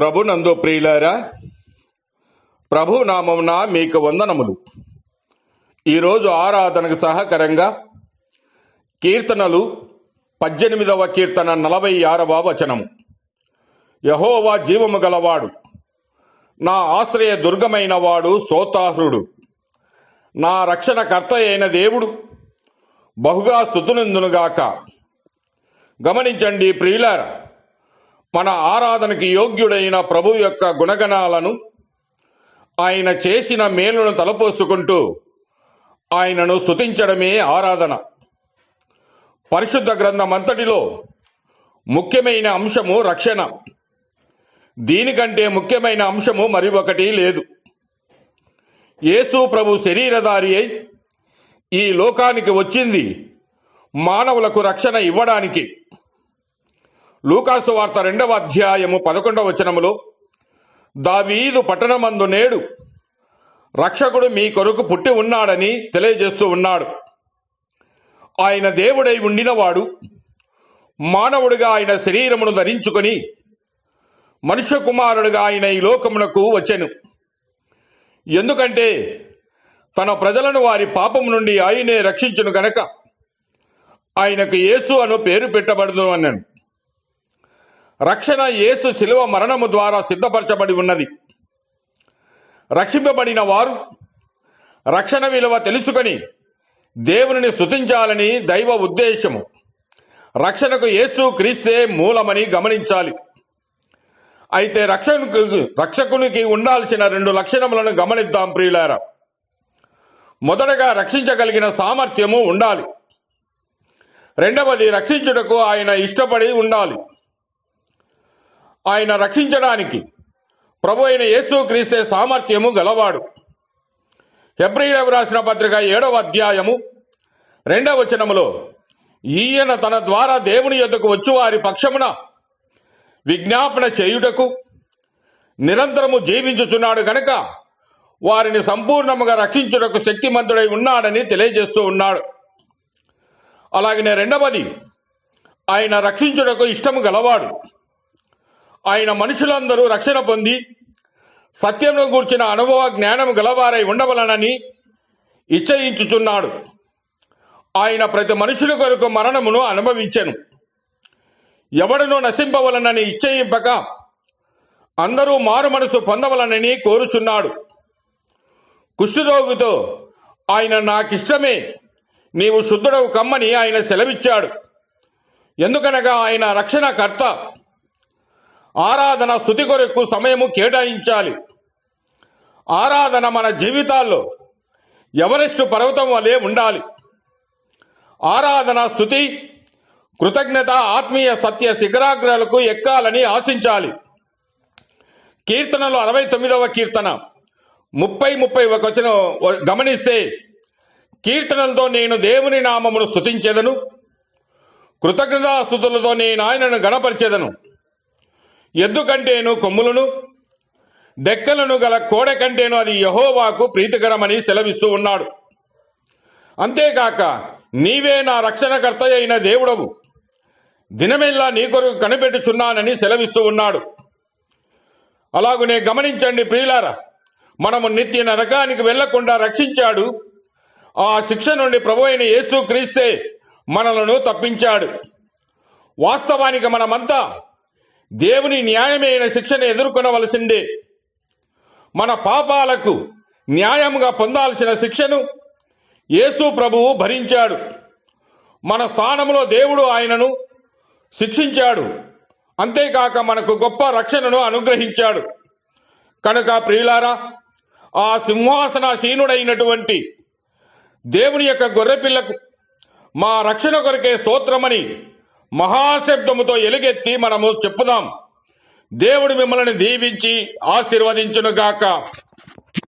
ప్రభునందు ప్రియులారా ప్రభు నామమున మీకు వందనములు. ఈరోజు ఆరాధనకు సహకరంగా కీర్తనలు పద్దెనిమిదవ కీర్తన నలభై ఆరవ వచనము. యహోవా జీవము గలవాడు నా ఆశ్రయ దుర్గమైన వాడు స్తోతాహృడు నా రక్షణకర్త అయిన దేవుడు బహుగా స్థుతునందునుగాక. గమనించండి ప్రియులారా మన ఆరాధనకి యోగ్యుడైన ప్రభు యొక్క గుణగణాలను ఆయన చేసిన మేలును తలపోసుకుంటూ ఆయనను స్తుతించడమే ఆరాధన. పరిశుద్ధ గ్రంథం అంతటిలో ముఖ్యమైన అంశము రక్షణ. దీనికంటే ముఖ్యమైన అంశము మరి ఒకటి లేదు. యేసు ప్రభు శరీరధారి అయి ఈ లోకానికి వచ్చింది మానవులకు రక్షణ ఇవ్వడానికి. లూకాసు వార్త రెండవ అధ్యాయము పదకొండవ వచనములో దావీదు పట్టణమందు నేడు రక్షకుడు మీ కొరకు పుట్టి ఉన్నాడని తెలియజేస్తూ ఉన్నాడు. ఆయన దేవుడై ఉండినవాడు మానవుడిగా ఆయన శరీరమును ధరించుకొని మనుష్య కుమారుడుగా ఆయన ఈ లోకమునకు వచ్చెను. ఎందుకంటే తన ప్రజలను వారి పాపం నుండి ఆయనే రక్షించును గనక ఆయనకు యేసు అను పేరు పెట్టబడదు అన్నాను రక్షణ యేసు శిలువ మరణము ద్వారా సిద్ధపరచబడి ఉన్నది. రక్షింపబడిన వారు రక్షణ విలువ తెలుసుకొని దేవుని స్థుతించాలని దైవ ఉద్దేశము. రక్షణకు యేసు క్రీస్తే మూలమని గమనించాలి. అయితే రక్షణకు రక్షకునికి ఉండాల్సిన రెండు లక్షణములను గమనిద్దాం ప్రియులారా. మొదటగా రక్షించగలిగిన సామర్థ్యము ఉండాలి. రెండవది రక్షించుటకు ఆయన ఇష్టపడి ఉండాలి. ఆయన రక్షించడానికి ప్రభు అయిన యేసు క్రీస్తే సామర్థ్యము గలవాడు. ఎబ్రిలకు రాసిన పత్రిక ఏడవ అధ్యాయము రెండవ వచనములో ఈయన తన ద్వారా దేవుని యొద్దకు వచ్చి వారి పక్షమున విజ్ఞాపన చేయుటకు నిరంతరము జీవించుచున్నాడు గనక వారిని సంపూర్ణముగా రక్షించుటకు శక్తిమంతుడై ఉన్నాడని తెలియజేస్తూ ఉన్నాడు. అలాగనే రెండవది ఆయన రక్షించుటకు ఇష్టము గలవాడు. ఆయన మనుషులందరూ రక్షణ పొంది సత్యంలో గూర్చిన అనుభవ జ్ఞానము గలవారై ఉండవలనని ఇచ్చయించుచున్నాడు ఆయన ప్రతి మనుషుల కొరకు మరణమును అనుభవించను. ఎవడను నశింపవలనని ఇచ్చయింపక అందరూ మారు మనసు పొందవలనని కోరుచున్నాడు. కుష్ఠరోగితో ఆయన నాకిష్టమే నీవు శుద్ధుడవు కమ్మని ఆయన సెలవిచ్చాడు. ఎందుకనగా ఆయన రక్షణకర్త ఆరాధన స్థుతి కొరకు సమయము కేటాయించాలి. ఆరాధన మన జీవితాల్లో ఎవరెస్టు పర్వతం వలె ఉండాలి. ఆరాధన స్థుతి కృతజ్ఞత ఆత్మీయ సత్య శిఖరాగ్రాలకు ఎక్కాలని ఆశించాలి. కీర్తనలు అరవై తొమ్మిదవ కీర్తన. ముప్పై ముప్పై ఒకచన గమనిస్తే కీర్తనలతో నేను దేవుని నామమును కృతజ్ఞతా కృతజ్ఞతాస్థుతులతో నేను ఆయనను గణపరిచేదను. ఎద్దు కంటేను కొమ్ములను డెక్కలను గల కోడె కంటేను అది యహోవాకు ప్రీతికరమని సెలవిస్తూ ఉన్నాడు. అంతేకాక నీవే నా రక్షణకర్త అయిన దేవుడవు. దినమెల్లా నీ కొరకు కనిపెట్టుచున్నానని సెలవిస్తూ ఉన్నాడు. అలాగునే గమనించండి ప్రియులారా మనము నిత్య నరకానికి వెళ్ళకుండా రక్షించాడు. ఆ శిక్ష నుండి ప్రభు అయిన యేసు క్రీస్తే మనలను తప్పించాడు. వాస్తవానికి మనమంతా దేవుని న్యాయమైన శిక్షను ఎదుర్కొనవలసిందే. మన పాపాలకు న్యాయంగా పొందాల్సిన శిక్షను యేసు ప్రభువు భరించాడు. మన స్థానంలో దేవుడు ఆయనను శిక్షించాడు. అంతేకాక మనకు గొప్ప రక్షణను అనుగ్రహించాడు. కనుక ప్రియులారా ఆ సింహాసనాసీనుడైనటువంటి దేవుని యొక్క గొర్రెపిల్లకు మా రక్షణ కొరకే స్తోత్రమని మహాశబ్దముతో ఎలుగెత్తి మనము చెప్పుదాం. దేవుడు మిమ్మల్ని దీవించి ఆశీర్వదించునుగాక.